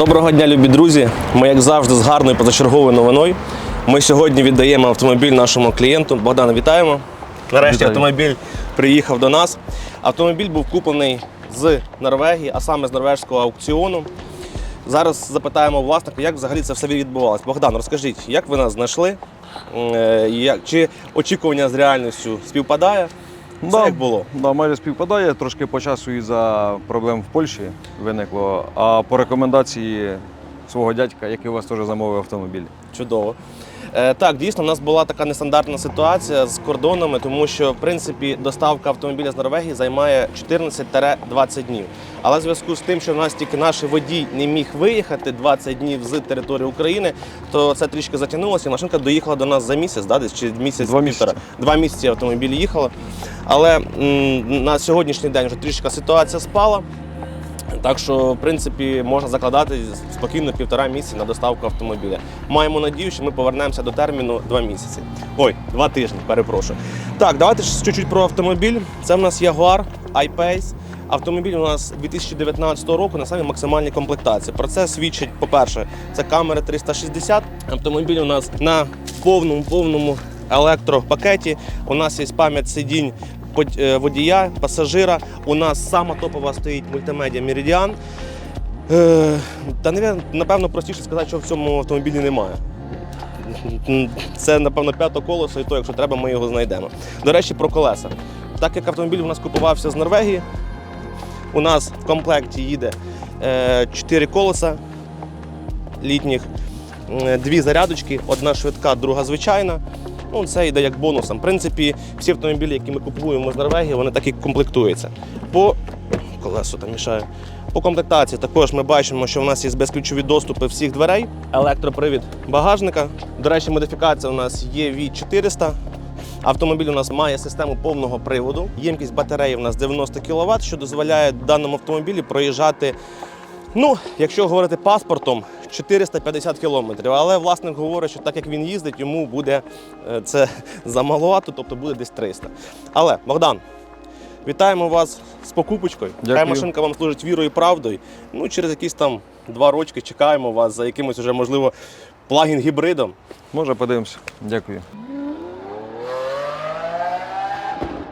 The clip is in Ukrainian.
Доброго дня, любі друзі. Ми, як завжди, з гарною позачерговою новиною. Ми сьогодні віддаємо автомобіль нашому клієнту. Богдана, вітаємо. Нарешті Вітаю. автомобіль приїхав до нас. Автомобіль був куплений з Норвегії, а саме з норвежського аукціону. Зараз запитаємо власника, як взагалі це все відбувалося. Богдан, розкажіть, як ви нас знайшли? Е, Чи очікування з реальністю співпадає? Все як було? Да, майже співпадає. Трошки по часу із-за проблем в Польщі виникло. А по рекомендації свого дядька, який у вас теж замовив автомобіль. Чудово. Е, так, дійсно, у нас була така нестандартна ситуація з кордонами, тому що в принципі доставка автомобіля з Норвегії займає 14-20 днів. Але в зв'язку з тим, що в нас тільки наш водій не міг виїхати 20 днів з території України, то це трішки затягнулося. і Машинка доїхала до нас за місяць, да, десь чи місяць Два півтора. місяці. Два місяці автомобіль їхала. Але на сьогоднішній день вже трішки ситуація спала. Так що, в принципі, можна закладати спокійно півтора місяці на доставку автомобіля. Маємо надію, що ми повернемося до терміну два місяці. Ой, два тижні, перепрошую. Так, давайте чуть-чуть про автомобіль. Це в нас Jaguar I-Pace. Автомобіль у нас 2019 року на самій максимальній комплектації. Про це свідчить, по-перше, це камери 360. Автомобіль у нас на повному повному електропакеті. У нас є пам'ять сидінь водія, пасажира. У нас сама топова стоїть мультимедіа Meridian. Е, Та напевно простіше сказати, що в цьому автомобілі немає. Це, напевно, п'яте колесо, і то, якщо треба, ми його знайдемо. До речі, про колеса. Так як автомобіль у нас купувався з Норвегії, у нас в комплекті їде 4 колеса літніх, е, дві зарядочки, одна швидка, друга звичайна. Ну, це йде як бонусом. В принципі, всі автомобілі, які ми купуємо з Норвегії, вони так і комплектуються. По колесо там мішає. По комплектації також ми бачимо, що в нас є безключові доступи всіх дверей, електропривід багажника. До речі, модифікація у нас є від 400. Автомобіль у нас має систему повного приводу. Ємкість батареї у нас 90 кВт, що дозволяє даному автомобілі проїжджати Ну, якщо говорити паспортом, 450 кілометрів. Але власник говорить, що так як він їздить, йому буде е, це замаловато, тобто буде десь 300. Але, Богдан, вітаємо вас з покупочкою. Хай машинка вам служить вірою і правдою. Ну, через якісь там два рочки чекаємо вас за якимось уже, можливо, плагін гібридом. Може, подивимося. Дякую.